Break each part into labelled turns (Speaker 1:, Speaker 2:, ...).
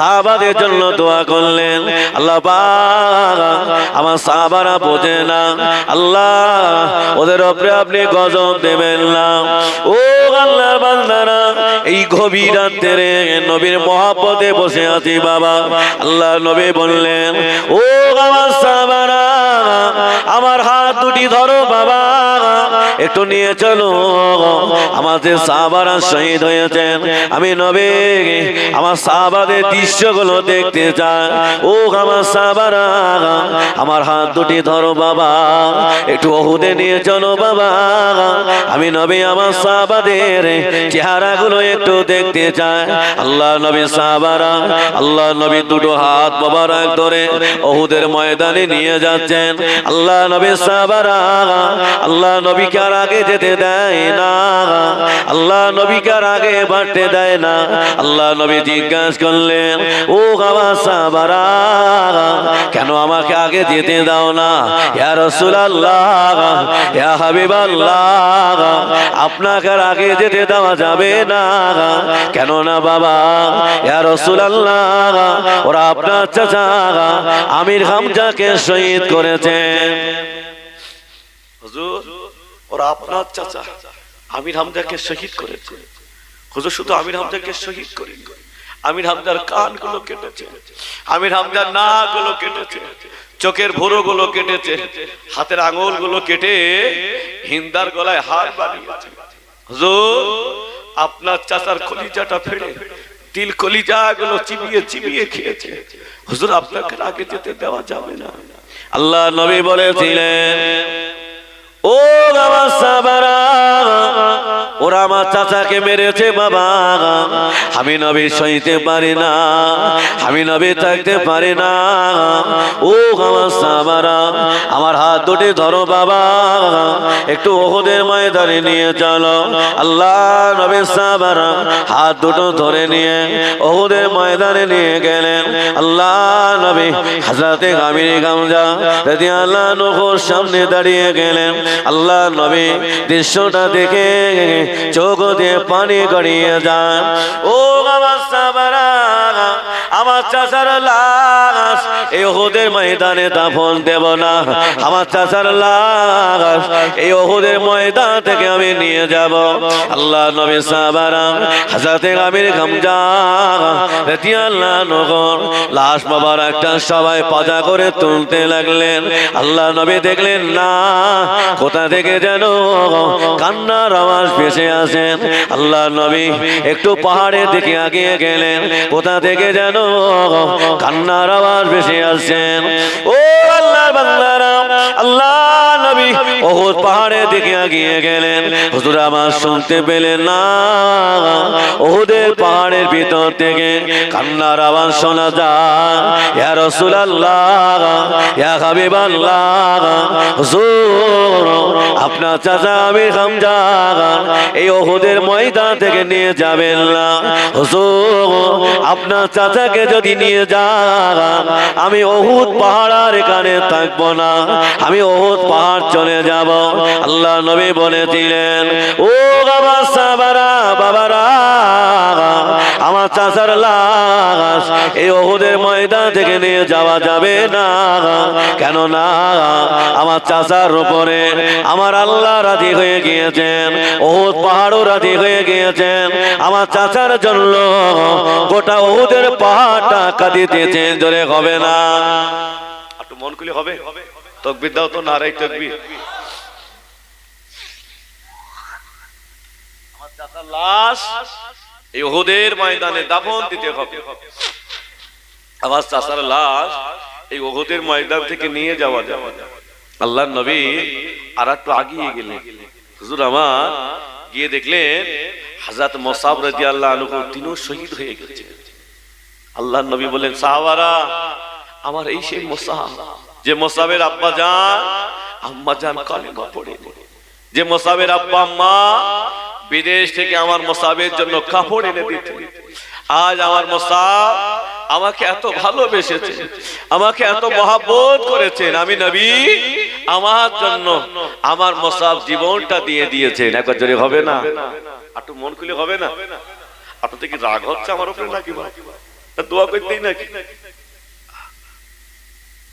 Speaker 1: সাহাবাদের জন্য দোয়া করলেন। আল্লাহ আমার সাহাবারা বোঝে না। আল্লাহ, ওদের উপরে আপনি গজব দেবেন না। ও আল্লাহর বান্দারা, এই গভীর রাত্রে নবীর মহাপদে বসে আছি বাবা। আল্লাহ নবী বললেন, ও আমার সাহাবারা, আমার হাত দুটি ধরো। একটু নিয়ে চলো। আমাদের সাহাবারা শহীদ হয়েছেন। আমি নবে, আমার সাহাবাদের দৃশ্যগুলো দেখতে চাই। ও আমার সাহাবারা, আমার হাত দুটি ধরো বাবা। একটু ওহুদে নিয়ে চলো বাবা। আমি নবী, আমার সাবাদের সাহাবাদের চেহারাগুলো একটু দেখতে চাই। আল্লাহ নবী সাহাবারা, আল্লাহ নবী দুটো হাত বাবার ধরে ওহুদের ময়দানে নিয়ে যাচ্ছেন। আল্লাহ নবী সাহাবারা, আল্লাহ নবীকে আর আগে যেতে দেয় না। আল্লাহ নবীকে আর আগে বাড়তে দেয় না। আল্লাহ নবী জিজ্ঞাসা করলেন, ও বাবা কেন আমাকে আগে যেতে দাও না? ইয়া রাসূলুল্লাহ, ইয়া হাবিবাল্লাহ, আপনাকে আর আগে যেতে দেওয়া যাবে না। কেন না বাবা, ইয়া রাসূলুল্লাহ, ওরা আপনার চাচা, আমির হামজাকে শহীদ করেছেন হুজুর ওরা আপনার চাচা, আমির হামজাকে শহীদ করেছে। হুজুর, শুধু আমির হামজাকে শহীদ করি। আমির হামজার কানগুলো কেটেছে, আমির হামজার নাকগুলো কেটেছে, চোখের ভুরো গুলো কেটেছে, হাতের আঙুলগুলো কেটে হিন্দার গলায় হার বানিয়েছে হুজুর, আপনার চাচার কলিজাটা ফেড়ে তিল কলিজা গুলো চিবিয়ে চিবিয়ে খেয়েছে। হুজুর, আপনাকে আগে যেতে দেওয়া যাবে না। আল্লাহ নবী বলেছিলেন ও বাবা সাবারা। ওরা আমার চাচাকে মেরেছে, বাবা। আমি নবী সইতে পারি না, আমি নবী থাকতে পারি না। ও আমার সাবারা আমার হাত দুটি ধরো, বাবা। একটু ওহদের ময়দানে নিয়ে চলো। আল্লাহ নবী সাবারা হাত দুটো ধরে নিয়ে ওহদের ময়দানে নিয়ে গেলেন। আল্লাহ, নবী হাজরাতে গামিনী গামজা যদি আল্লাহ নখর সামনে দাঁড়িয়ে গেলেন। আল্লাহ, নবী দৃশ্যটা দেখে চোখ দিয়ে পানি গড়িয়ে যান। ও আমার সাবারা আমার চাষার লাশ এই ওহুদের ময়দানে দাফন দেব না। আমার চাচার লাশ এই ওহুদের ময়দান থেকে আমি নিয়ে যাব। আল্লাহ নবী সাবারা হাজাতে আমির গামজা লাশ বাবার একটা সবাই পাজা করে তুলতে লাগলেন। আল্লাহ নবী দেখলেন, না, কোথা থেকে যেন কান্নার আওয়াজ ভেসে আসেন আল্লাহ নবী একটু পাহাড়ের দিকে আগিয়ে গেলেন। কোথা থেকে যেন কান্নার আওয়াজ ভেসে আসছেন। ও বাংলারা আল্লাহ নবী আগিয়ে গেলেন। হুজুর আমার শুনতে পেলেন না। ওহুদের পাহাড়ের ভিতর থেকে কান্নার আওয়াজ শোনা যায়। ইয়া ইয়া হুজুর, আপনার চাচা আমি হামজা, এই ওহুদের ময়দান থেকে নিয়ে যাবেন না। হুজুর, আপনার চাচাকে যদি নিয়ে যান আমি ওহুদ পাহাড়ার এখানে থাকব না। আমি ওহুদ পাহাড় চলে যাব। আল্লাহ নবী বলেছিলেন, ও বাবা সাবারা বাবারা আমার চাচার লাশ এই ওহুদের ময়দান থেকে নিয়ে যাওয়া যাবে না। কেন না আমার চাচার উপরে আমার আল্লাহ রাজি হয়ে গিয়েছেন, ওহুদ পাহাড়ও রাজি হয়ে গিয়েছেন। আমার চাচার জন্য গোটা ওহুদের পাহাড়টা কাঁদিতেছেন জোরে হবে না। একটু মন খুলে হবে। তকবির দাও তো নারাই তকবির। আমার চাচার লাশ এই ওহুদের ময়দানে দাফন দিতে হবে। আমার চাচার লাশ এই ওহুদের ময়দান থেকে নিয়ে যাওয়া যাবে। আল্লাহ নবী আর একটু আগিয়ে গেলেন। হুজুর আমার গিয়ে দেখলেন হাজাত মোসাব রাজি আল্লাহ আনুকু তিনিও শহীদ হয়ে গেছে আল্লাহ নবী বলেন সাহাবারা, আমার এই সেই মোসাব, যে মোসাবের আব্বা যান আম্মা যান কালেমা পড়ে যে মোসাবের আব্বা আম্মা বিদেশ থেকে আমার মোসাবের জন্য কাপড় এনে দিতে। আজ আমার মোসাব আমাকে এত ভালোবেসেছে, আমাকে এত মহাবোধ করেছেন। আমি নবী, আমার জন্য আমার মোসাব জীবনটা দিয়ে দিয়েছেন। একবার জোরে হবে না? একটু মন খুলে হবে না? আপনার কি রাগ হচ্ছে আমার উপরে নাকি দোয়া করতেই নাকি?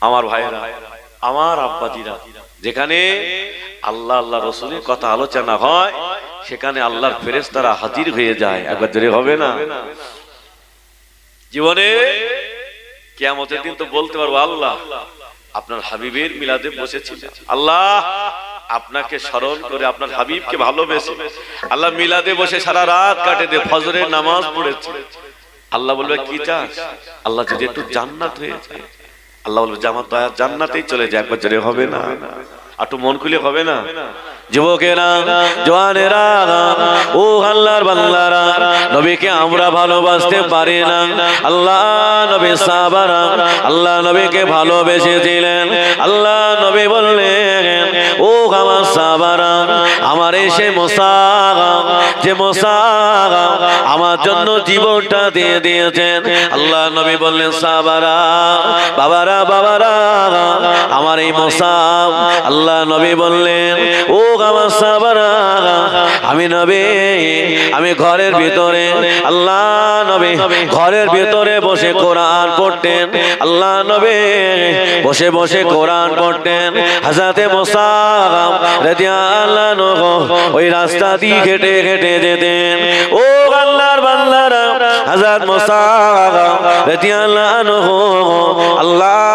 Speaker 1: আমার ভাইয়েরা, আমার আব্বাজিরা, যেখানে আল্লাহ আল্লাহ রসুলের কথা আলোচনা হয় সেখানে আল্লাহর ফেরেস তারা হাজির হয়ে যায়। একবার জোরে হবে না? জীবনে কেয়ামতের দিন তো বলতে পারব, আল্লাহ, আপনার হাবিবের মিলাদে বসেছিল আল্লাহ, আপনাকে স্মরণ করে আপনার হাবিবকে ভালোবেসে আল্লাহ মিলাদে বসে সারা রাত কাটে দিয়ে ফজরের নামাজ পড়েছে। আল্লাহ বলবে, কি চাস? আল্লাহ যদি একটু জান্নাত হয়ে যায়। আল্লাহ বলবে, জামাত জান্নাতেই চলে যায়। একবার জোরে হবে না? একটু মন খুলে হবে না? যুবকেরা, জওয়ানেরা, ও আল্লাহর বাংলারা নবীকে আমরা ভালোবাসতে পারি না। আল্লাহ নবী সাহাবারা, আল্লাহ নবীকে ভালোবেসেছিলেন। আল্লাহ নবী বললেন, ও আমার সাহাবারা, আমার এসে মোসা যে মোসা আমার জন্য জীবনটা দিয়ে দিয়েছেন। আল্লাহ নবী বললেন, সাহাবারা, বাবারা বাবারা, আমার এই মোসা আল্লাহ নবী বললেন, ও আমার আমি নবী আমি ঘরের ভিতরে। আল্লাহ নবী ঘরের ভিতরে বসে কোরআন পড়তেন। আল্লাহ নবী বসে বসে কোরআন পড়তেন। হাজাতে মোসা রাদিয়াল্লাহু ওই রাস্তা দিয়ে হেঁটে হেঁটে যেতেন। ও আল্লাহর বান্দারা হাজাত মোসা রাদিয়াল্লাহু আল্লাহ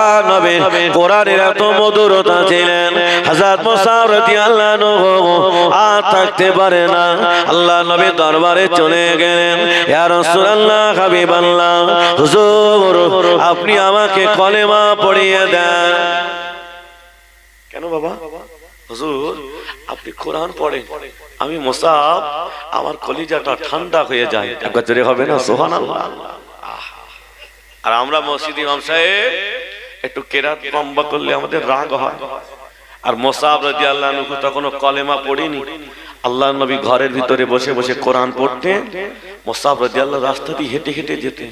Speaker 1: কোরআনের এত মধুরতা ছিলেন। আর থাকতে পারে না। আল্লাহ নবী দরবারে চলে গেলেন। ইয়া রাসূলুল্লাহ হুজুর, আপনি আমাকে কলেমা পড়িয়ে দেন। কেন বাবা? হুজুর, আপনি কোরআন পড়েন। আমি মোসাব আমার কলিজাটা ঠান্ডা হয়ে যায়। একবার জোরে হবে না? সুবহানাল্লাহ। আর আমরা মসজিদ ইমাম সাহেব একটু কেরাত লম্বা করলে আমাদের রাগ হয়। আর মোসাব রাজি আল্লাহ তখনও কলেমা পড়িনি। আল্লাহ নবী ঘরের ভিতরে বসে বসে কোরআন পড়তেন মোসাব রাজি আল্লাহ রাস্তা দিয়ে হেঁটে হেঁটে যেতেন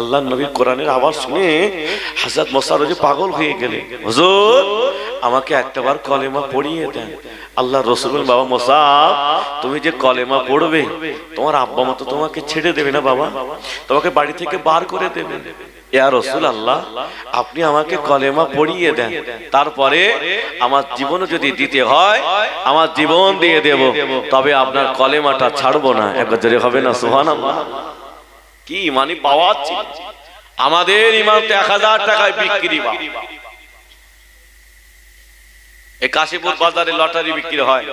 Speaker 1: আল্লাহ নবীর কোরআনের আওয়াজ শুনে হাজার মোসাব রাজি পাগল হয়ে গেলে হুজুর, আমাকে একটাবার কলেমা পড়িয়ে দেন। আল্লাহ রসুল বাবা মোসাব, তুমি যে কলেমা পড়বে, তোমার আব্বা মতো তোমাকে ছেড়ে দেবে না বাবা? তোমাকে বাড়ি থেকে বার করে দেবে। আল্লাহ আপনি আমাকে কলেমা পড়িয়ে দেন। তারপরে আমার জীবন যদি দিতে হয়, আমার জীবন দিয়ে দেব। তবে আপনার কলেমাটা ছাড়বো না। একবার হবে না? সোহান কি ইমানি পাওয়া আমাদের ইমান তো এক হাজার টাকায় বিক্রি এ কাশীপুর বাজারে লটারি বিক্রি হয়।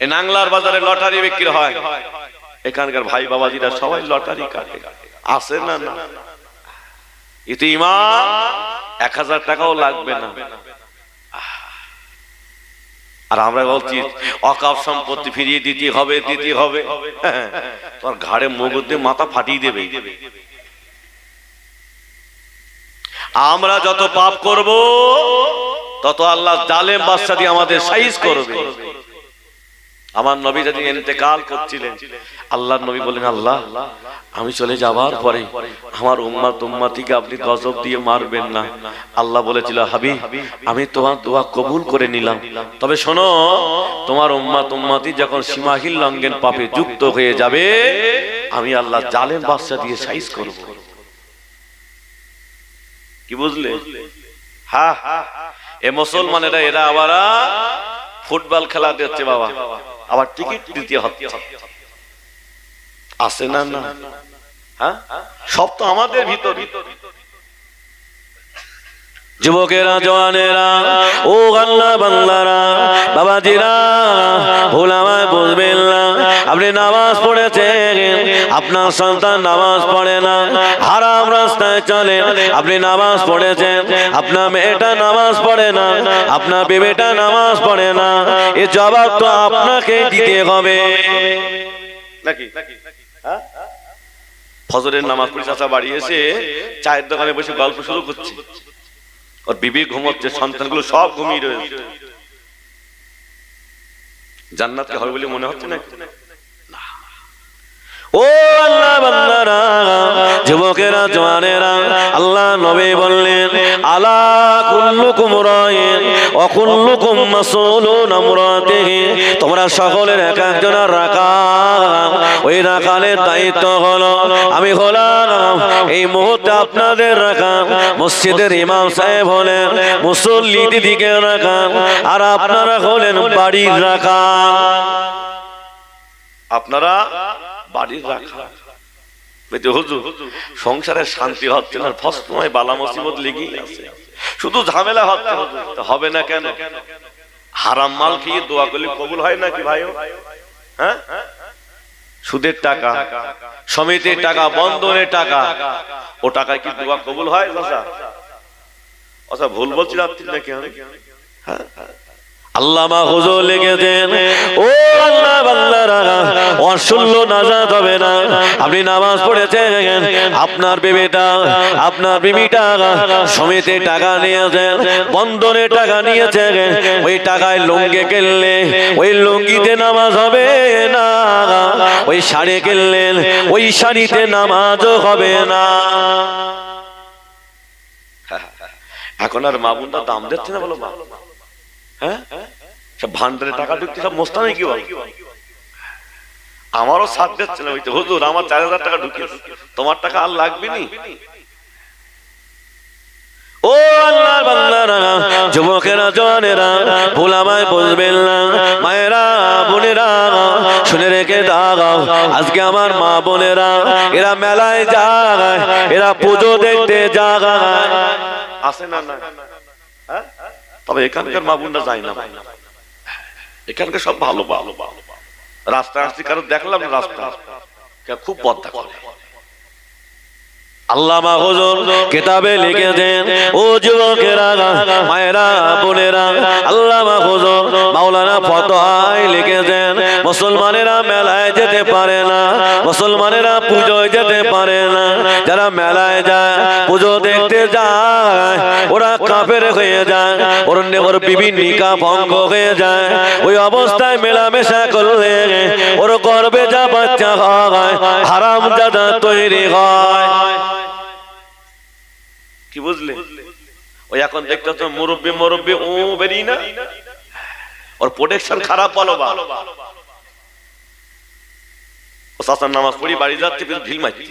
Speaker 1: এ নাংলার বাজারে লটারি বিক্রি হয়। এখানকার ভাই বাবাজিরা সবাই লটারি কাটে। আসে না না? এতে এক হাজার টাকাও লাগবে না। আর আমরা বলছি, অকাপ সম্পত্তি ফিরিয়ে দিতে হবে দিতে হবে। তোর ঘাড়ে মগজ দিয়ে মাথা ফাটিয়ে দেবে। আমরা যত পাপ করব, তত আল্লাহ জালেম বাদশা দিয়ে আমাদের সাইজ করবে। আমার নবী যদি ইন্তেকাল করছিলেন আল্লাহর নবী বলেন আল্লাহ আমি চলে যাবার পরে আমার উম্মা তুম্মাতিকে আপনি গজব দিয়ে মারবেন না। আল্লাহ বলেছিল হাবি আমি তোমার দোয়া কবুল করে নিলাম। তবে শোনো তোমার উম্মা তুম্মাতি যখন সীমাহীন লঙ্ঘন পাপে যুক্ত হয়ে যাবে আমি আল্লাহ জালেম বাদশা দিয়ে সাইজ করব। কি বুঝলে? হ্যাঁ এ মুসলমানেরা এরা আবার ফুটবল খেলা দিচ্ছে বাবা। আবার টিকিট দিতে হচ্ছে। আসে না না? হ্যাঁ? সব তো আমাদের ভিতর। যুবকেরা, জওয়ানেরা, ও আল্লাহ বাংলারা, বাবাজিরা, ভুল আমায় বুঝবেন না। আপনি নামাজ পড়েছেন আপনার সন্তান নামাজ পড়ে না। হারাম রাস্তায় চলে। আপনি নামাজ পড়েছেন। আপনার মেয়েটা নামাজ পড়ে না। আপনার বেবেটা নামাজ পড়ে না। এ জবাব তো আপনাকে দিতে হবে। হ্যাঁ? ফজরের নামাজ পড়ে চাচা বাড়ি এসে চায়ের দোকানে বসে গল্প শুরু করছে। ওর বিবি ঘুমোচ্ছে, সন্তানগুলো সব ঘুমিয়ে রয়েছে। জান্নাতকে হবে বলে মনে হচ্ছে না ও আল্লাহ বান্দারা, যুবকেরা, জওয়ানেরা, আল্লাহ নবী বললেন, আলা
Speaker 2: কুল্লুকুম রাইন ওয়া কুল্লুকুম মাসউলুন আন রাতিহি তোমরা সকলের এক একজনের রাকাব। ওই রাকালের দায়িত্ব হলো, আমি হলাম এই মুহূর্তে আপনাদের রাখাম মসজিদের ইমাম সাহেব হলেন মুসল্লি দিদিকে রাখাম আর আপনারা হলেন বাড়ির রাখাম
Speaker 1: আপনারা বাড়ির রাখা। হুজুর, সংসারে শান্তি হচ্ছে না ফসময় বালা মুসিবত লেগেই আছে। শুধু ঝামেলা হচ্ছে। হবে না কেন? হারাম মাল খেয়ে দোয়া করলে কবুল হয় নাকি ভাই হ্যাঁ? সুদের টাকা, সমিতির টাকা, বন্ধনের টাকা, ও টাকায় কি দোয়া কবুল হয়, চাচা? আচ্ছা ভুল বলছি রাত্রি নাকি আমি? হ্যাঁ?
Speaker 2: আল্লামা হুজুর লিখেছেন, ও আল্লাহ আপনি নামাজ পড়েছেন, আপনার সমিতি টাকা নিয়েছেন ওই টাকায় ওই লুঙ্গিতে নামাজ হবে না, ওই শাড়ি কিনলেন ওই শাড়িতে নামাজও হবে না।
Speaker 1: এখন আর মা দাম দিচ্ছে না বলো মা? হ্যাঁ? সব ভান্ডারে টাকা সব মোস্তানি কি বল? আমারও সাথ ওইটা হুজুর আমার চার হাজার টাকা ঢুকিয়েছে তোমার টাকা আর লাগবে নি?
Speaker 2: ও আল্লাহর বান্দারা যুবকেরা জওয়ানেরা বুঝবেন না। মায়েরা বোনেরা শুনে রেখে দাও আজকে আমার মা বোনেরা এরা মেলায় যায় এরা পুজো দেখতে যায়।
Speaker 1: আসে না না? তবে এখানকার মা বোনরা যায় না এখানকার সব ভালো ভালো ভালো রাস্তা আসছি কারণ দেখলাম না রাস্তা। খুব পদ্মা করে।
Speaker 2: আল্লামা হুজুর কিতাবে লিখেছেন ও যুবকেরা, মায়েরা, বোনেরা, আল্লামা হুজুর মাওলানা লিখেছেন মুসলমানেরা মেলায় যেতে পারে না, মুসলমানেরা পুজোয় যেতে পারে না। যারা মেলায় যায়, পুজো দেখতে যায় ওরা কাফের হয়ে যায় ওর ওর বিভিন্ন নিকা ভঙ্গ হয়ে যায়। ওই অবস্থায় মেলামেশা করলে ওর গর্বে যা বাচ্চা হয় হারাম জাদা তৈরি হয়।
Speaker 1: কি বুঝলে? ওই এখন দেখতে তো মুরব্বী মুরব্বী, ও বেরিয়ে না? ওর প্রোটেকশন খারাপ বলো বা। ও সাসার নামাজ পড়ি, বাড়ি যাচ্ছে ঢিল মারছে।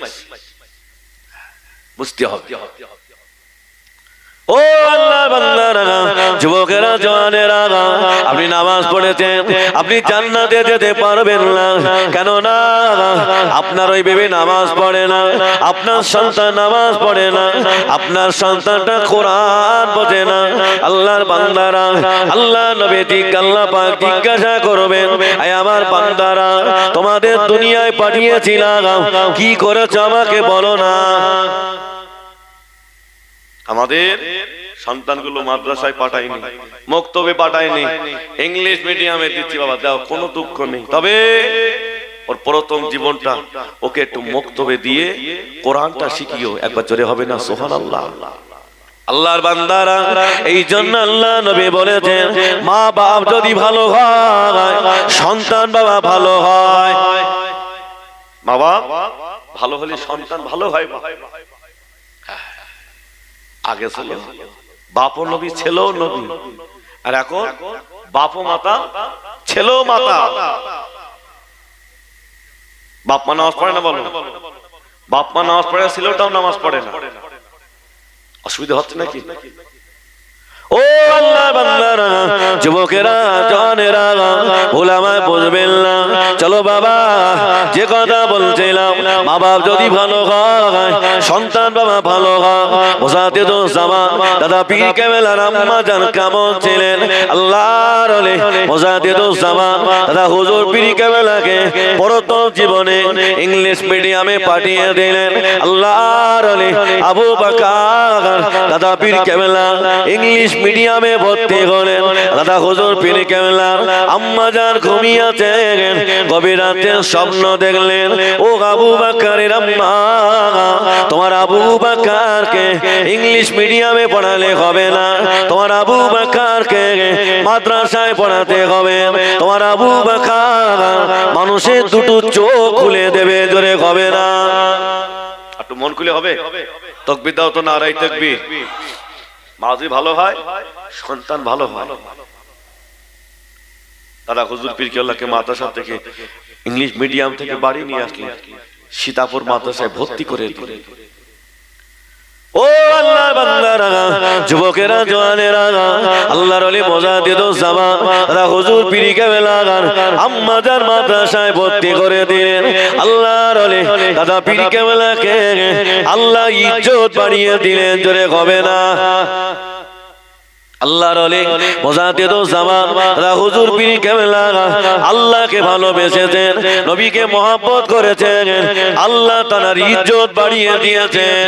Speaker 1: বুঝতে হবে।
Speaker 2: ও আল্লাহ বান্দারা যুবকেরা, জওয়ানেরা আপনি নামাজ পড়েছেন, আপনি জান্নাতে যেতে পারবেন না। কেন না আপনার ওই বেবি নামাজ পড়ে না, আপনার সন্তান নামাজ পড়ে না, আপনার সন্তানটা কোরআন বোঝে না। আল্লাহর বান্দারা, আল্লাহ নবী আল্লাহ পাক জিজ্ঞাসা করবেন, আয় আমার বান্দারা, তোমাদের দুনিয়ায় পাঠিয়েছিলাম, কি করেছ আমাকে বলো না?
Speaker 1: আমাদের সন্তানগুলো মাদ্রাসায় পাঠায়নি, মক্তবে পাঠায়নি ইংলিশ মিডিয়ামে দিচ্ছি বাবা দাও কোনো দুঃখ নেই। তবে ওর প্রথম জীবনটা ওকে একটু মক্তবে দিয়ে কোরআনটা শিখিও, একবার জোরে হবে না সোহান আল্লাহ
Speaker 2: আল্লাহর বান্দারা, এই জন্য আল্লাহ নবী বলেছেন, মা বাপ যদি ভালো হয়, সন্তান বাবা ভালো হয়।
Speaker 1: বাবা ভালো হলে সন্তান ভালো হয়। আগে ছিল, বাপও নবী, ছেলেও নবী। আর এখন বাপও মাতা, ছেলেও মাতা। বাপ মা নামাজ পড়ে না বলো? বাপ মা নামাজ পড়ে, ছেলেটাও নামাজ পড়ে না। অসুবিধা হচ্ছে নাকি?
Speaker 2: ও আল্লাহ! বান্দারা, যুবকেরা জনেরা ভুলামায় বুঝবেন না। চলো বাবা, যে কথা বলছিলাম মা বাপ যদি ভালো হয়, সন্তান বাবা ভালো হয় ওসাতে তো জামা, দাদা পীর কেমেলার আম্মা জান কেমন ছিলেন? আল্লাহর হলে তো জামা, দাদা হুজুর পীর কেমেলাকে প্রথম জীবনে ইংলিশ মিডিয়ামে পাঠিয়ে দিলেন। আল্লাহর আবু বাকার, দাদা পীর কেমেলা ইংলিশ মিডিয়ামে ভর্তি হলেন দাদা হুজুর পীর কেমলা আম্মা ঘুমিয়েছে, গভীর রাতে স্বপ্ন দেখলেন, ও আবু বাকারের আম্মা, তোমার আবু বাকারকে ইংলিশ মিডিয়ামে পড়ালে হবে না, তোমার আবু বাকারকে মাদ্রাসায় পড়াতে হবে, তোমার আবু বাকার মানুষের দুটো চোখ খুলে দেবে, জোরে হবে না।
Speaker 1: একটু মন খুলে হবে? দাও তো নারাই মা ভালো হয়, সন্তান ভালো হয়। তারা হুজুর পীরকে মাদ্রাসা থেকে ইংলিশ মিডিয়াম থেকে বাড়ি নিয়ে আসলেন। সীতাপুর মাদ্রাসায় ভর্তি করে দিলেন।
Speaker 2: ও আল্লাহর বান্দারা যুবকেরা, জওয়ানেরা, আল্লাহর ওলি মজা দিত জামা রা হুজুর পিরি কেবেলা আম্মা যার মাদ্রাসায় ভর্তি করে দিলেন। আল্লাহর ওলি দাদা পিরি কেবেলাকে আল্লাহ ইজ্জত বাড়িয়ে দিলেন, জোরে হবে না? আল্লাহর অলি মোজাতে তো জামান রা হুজুর পিরি কেমলা আল্লাহকে ভালোবেসেছেন, নবীকে মহাব্বত করেছেন, আল্লাহ তার ইজ্জত বাড়িয়ে দিয়েছেন।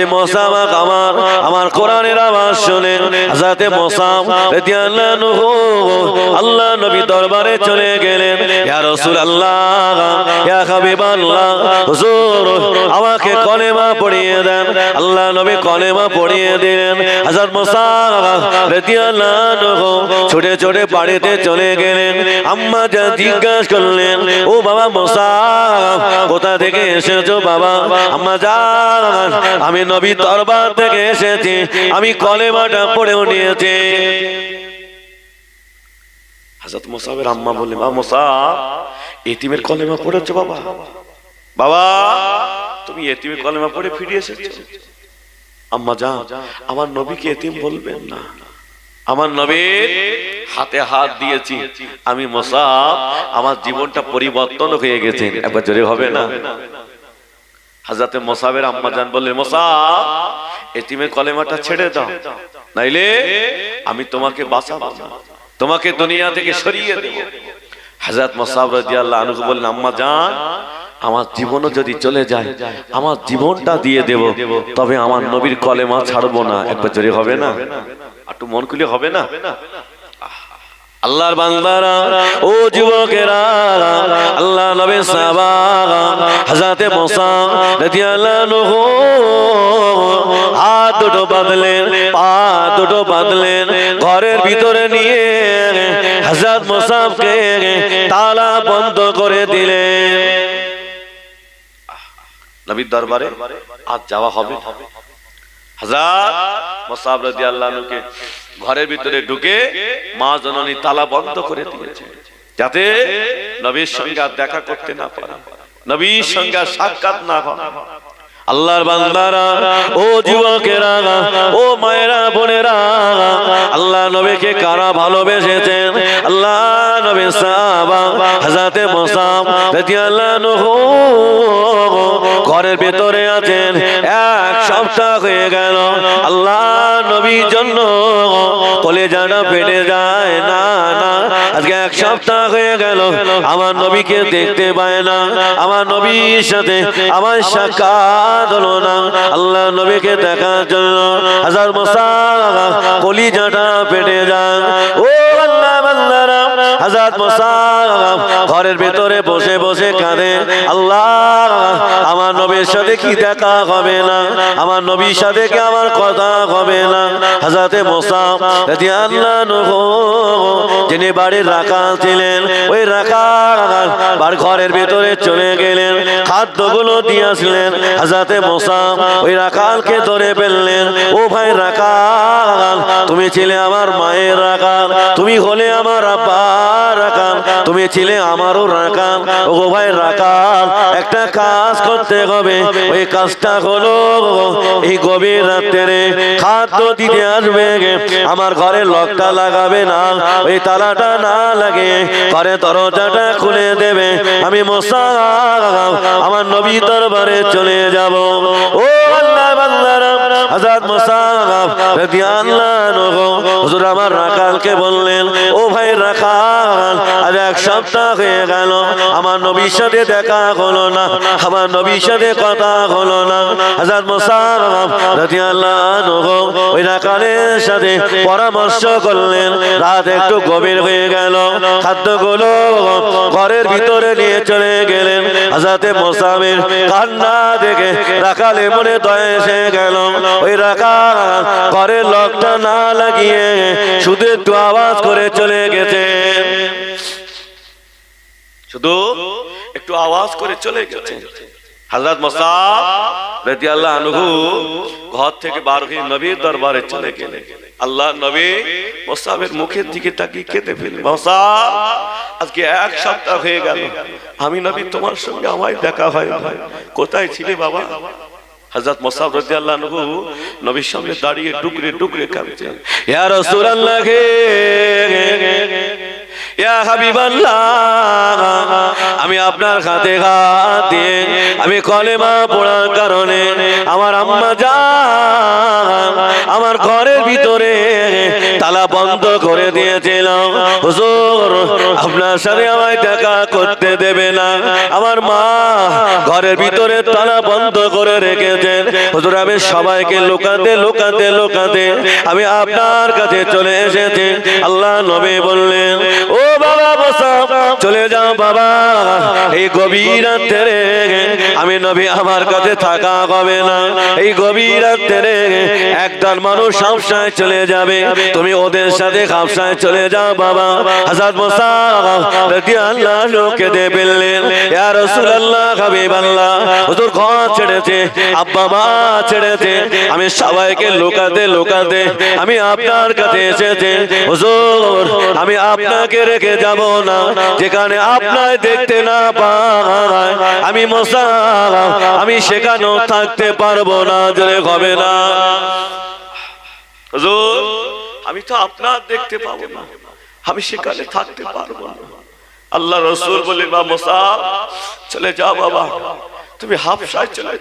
Speaker 2: যে মশামাক আমার আমার কোরআনের আওয়াজ শুনে যাতে মশাম আল্লাহ নবী দরবারে চলে গেলেন। ইয়া ইয়া হুজুর, আমাকে কলেমা পড়িয়ে দেন। আল্লাহ নবী কলেমা পড়িয়ে দিলেন। হযরত বাড়িতে চলে গেলেন। আম্মা যা জিজ্ঞাসা করলেন, ও বাবা মুসা কোথা থেকে এসেছ বাবা? আম্মা জান, আমি নবী দরবার থেকে এসেছি। আমি কলেমাটা পড়েও নিয়েছি।
Speaker 1: হযরত মুসাবের আম্মা বললেন মা মুসা, এতিমের কলেমা পড়েছো বাবা? বাবা, তুমি এতিমের কলেমা পড়ে ফিরে এসেছ। আম্মা যা আমার নবীকে এতিম বলবেন না। আমার নবীর হাতে হাত দিয়েছি। আমি মোসাব, আমার জীবনটা পরিবর্তন হয়ে গেছে। একবার জোরে হবে না? হাজাতে মোসাবের আম্মা জান বললেন, মোসাব এতিমের কলেমাটা ছেড়ে দাও। নাইলে আমি তোমাকে বাঁচাবো তোমাকে দুনিয়া থেকে সরিয়ে দেব। হাজাত মোসাব রাদিয়াল্লাহু আনহু বললেন, আম্মা জান আমার জীবনও যদি চলে যায়, আমার জীবনটা দিয়ে দেব, তবে আমার নবীর কলেমা ছাড়বো না। একবার জোরে হবে না? একটু মন খুলে হবে না?
Speaker 2: আল্লাহর বান্দারা, ও যুবকেরা, আল্লাহ নবী সাহাবা, হযরতে মুসা রাদিয়াল্লাহু হাত দুটো বাঁধলেন, পা দুটো বাঁধলেন, ঘরের ভিতরে নিয়ে হযরত মুসাফকে তালা বন্ধ করে দিলেন।
Speaker 1: নবীর দরবারে আজ যাওয়া হবে। হাজার মোসাব রাদিয়াল্লাহু আনহুকে ঘরের ভিতরে ঢুকে মা জননী তালা বন্ধ করে দিয়েছে, যাতে নবীর সঙ্গে দেখা করতে না পারে। নবীর সঙ্গে সাক্ষাৎ না হয়।
Speaker 2: আল্লাহর বান্দারা, ও যুবকেরা, ও মায়েরা, বোনেরা, আল্লাহ নবীকে কারা ভালোবেসেছেন? আল্লাহ নবী সাহাবা হযরতে মুসাব রাদিয়াল্লাহু ঘরের ভেতরে আছেন। এক সপ্তাহ হয়ে গেল। আল্লাহ জন্য কলেজাটা ফেটে যায়। না না, আজকে এক সপ্তাহ হয়ে গেল। আমার নবীকে দেখতে পায় না। আমার নবীর সাথে আমার সাক্ষাৎ হলো না। আল্লাহ নবীকে দেখার জন্য হাজার মশা কলিজাটা ফেটে যায়। ও হাজার মশা ঘরের ভেতরে বসে বসে কাঁদে। আল্লাহ নবীর সাথে কি দেখা হবে না? আমার নবীর সাথে কি আমার কথা হবে না? হাজাতে মোসা যিনি বাড়ির রাখা ছিলেন, ওই রাখা ঘরের ভেতরে চলে গেলেন, খাদ্যগুলো দিয়ে আসলেন। হাজাতে মোসা ওই রাখালকে ধরে ফেললেন, ও ভাই রাখাল তুমি ছিলে আমার মায়ের রাখাল তুমি হলে আমার আব্বার রাখাল তুমি ছিলে আমারও রাখাল ও ভাই রাখাল একটা কাজ করতে হবে। ওই কাজটা হলো এই গভীর রাত্রে খাদ্য দিতে আসবে। আমার ঘরে লকটা লাগাবে না, ওই তালাটা না লাগে, ঘরে দরজাটা খুলে দেবে। আমি মশা, আমার নবী দরবারে চলে যাব। ও আল্লাহ আজাদ মোসাফ রাদিয়াল্লাহু হুজুর আমার রাখালকে বললেন, ও ভাই রাখাল আজ এক সপ্তাহ হয়ে গেল। আমার নবীর সাথে দেখা হলো না। আমার নবীর সাথে কথা হলো না। হাজার মোসার ওই সাথে পরামর্শ করলেন। রাত একটু গভীর হয়ে গেল। খাদ্যগুলো ঘরের ভিতরে নিয়ে চলে গেলেন। হাজাতে মোসামের কান্না দেখে রাখালে মনে দয়ে এসে গেল। ওই রাখাল ঘরের লকটা না লাগিয়ে শুধু একটু আওয়াজ করে চলে গেছে।
Speaker 1: শুধু একটু আওয়াজ করে চলে গেছে। হযরত মুসাব রাদিয়াল্লাহু আনহু ঘর থেকে বার হয়ে নবীর দরবারে চলে গেলেন। আল্লাহ নবী মুসাবের মুখের দিকে তাকিয়ে কেঁদে ফেললেন। মুসাব আজকে এক সপ্তাহ হয়ে গেল। আমি নবী তোমার সঙ্গে আমায় দেখা হয় কোথায় ছিলে বাবা? হযরত মুসাব রাদিয়াল্লাহু আনহু নবীর সামনে দাঁড়িয়ে টুকরে টুকরে কাঁদছেন।
Speaker 2: ইয়া ইয়া আমি আপনার হাতে হাত দিয়ে আমি কলেমা পড়ার কারণে আমার আম্মা যা আমার ঘরের ভিতরে তালা বন্ধ করে দিয়েছিলাম। হুজুর, আপনার সাথে আমায় দেখা করতে দেবে না। আমার মা ঘরের ভিতরে তালা বন্ধ করে রেখেছেন। হুজুর, আমি সবাইকে লুকাতে লুকাতে লুকাতে আমি আপনার কাছে চলে এসেছি। আল্লাহ নবী বললেন, ও বাবা, বসা, চলে যাও বাবা। এই গভীর রাত্রে আমি নবী আমার কাছে থাকা হবে না। এই গভীর রাত্রে একদল মানুষ হাফসায় চলে যাবে। তুমি ওদের সাথে হাফসায় চলে যাও বাবা। হাজার বসা আল্লাহ লোকে দে বললেন, ইয়া রাসূলুল্লাহ, হাবিবাল্লাহ, হুজুর ঘর ছেড়েছে, আব্বা মা ছেড়েছে, আমি সবাইকে লুকাতে লুকাতে আমি আপনার কাছে এসেছি। হুজুর, আমি আপনাকে রেখে যাব না, যেখানে আপনার দেখতে না পাই আমি মশা আমি সেখানেও থাকতে পারব না, জোরে হবে না?
Speaker 1: হুজুর, আমি তো আপনার দেখতে পাবো না। আমি সেখানে থাকতে পারব না। আল্লাহ রসুল বলে বা মোসাফ চলে যাও বাবা। তুমি হাফসায় চলে